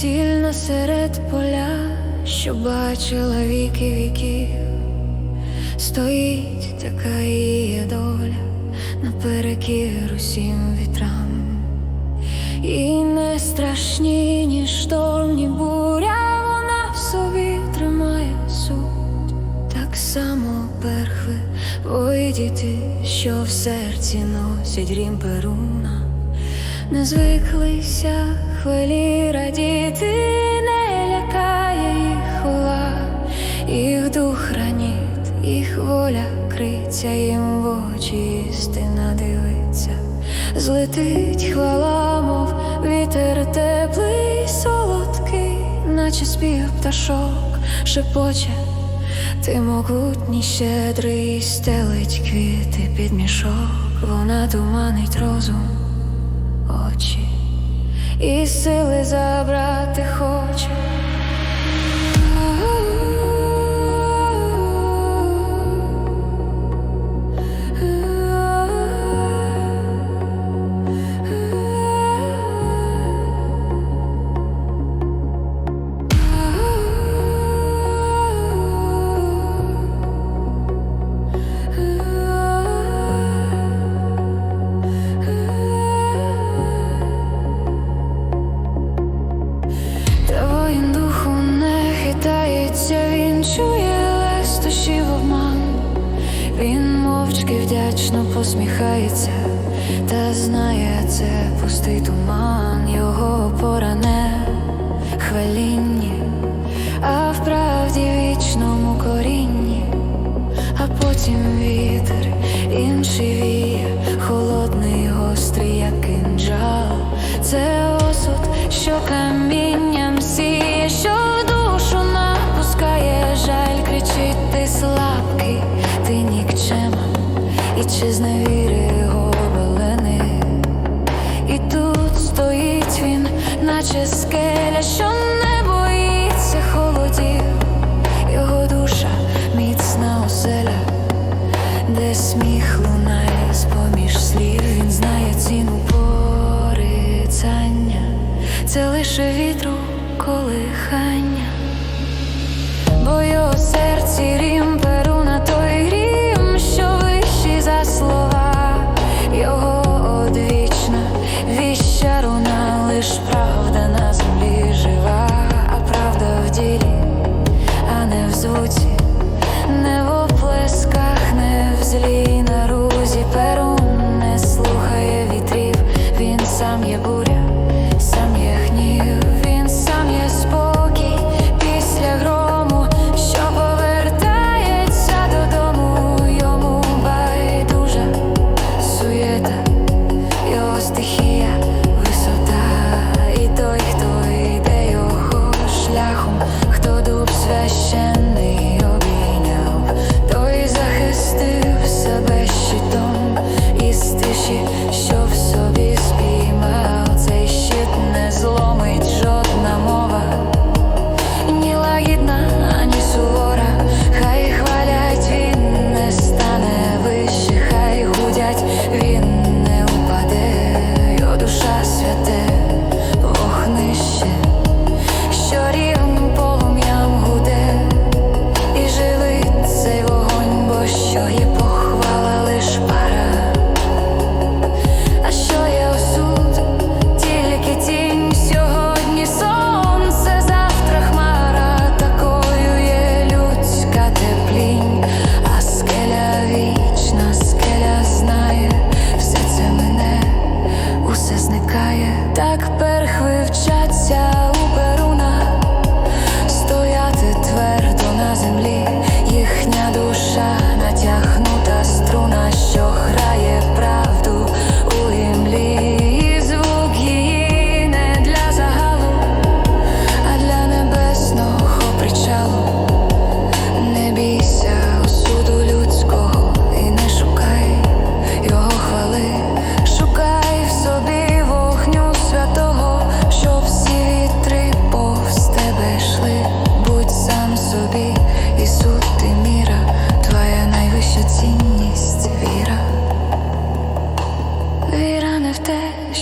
цільна серед поля, що бачила віки віків, стоїть така її доля наперекір усім вітрам. І не страшні, ні шторм, ні буря, вона в собі тримає суть, так само перхви, ой діти, що в серці носять рім перуна, не звиклися хвилі радіти, не лякає їх хвила, їх дух раніт, їх воля криться їм в очі, істина дивиться. Злетить хвала, мов вітер теплий, солодкий, наче спів пташок шепоче, ти могутній, щедрий, стелить квіти під мішок, вона туманить розум, очі, і сили забрати хоче. Вдячно посміхається, та знає, це пустий туман, його опора не а в правді вічному корінні, а потім вітер інший віє, холодний, гострий, як кинджал. Це осуд, що камінням і чи зневіри. І тут стоїть він, наче скеля, що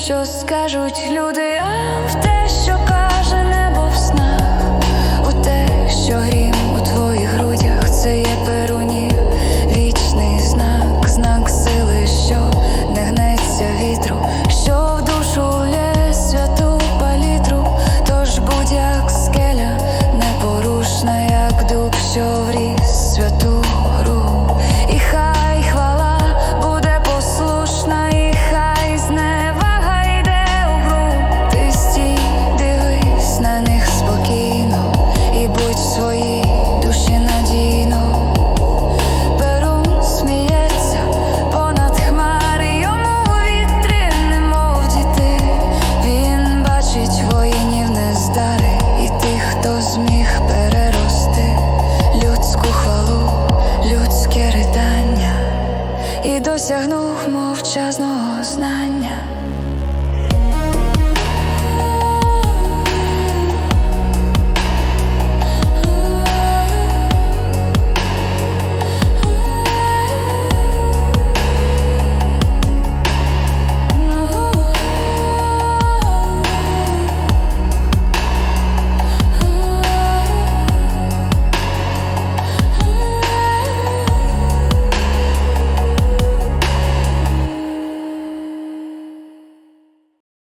що скажуть люди, а в те, що каже небо в снах, у те, що грі. сягнула.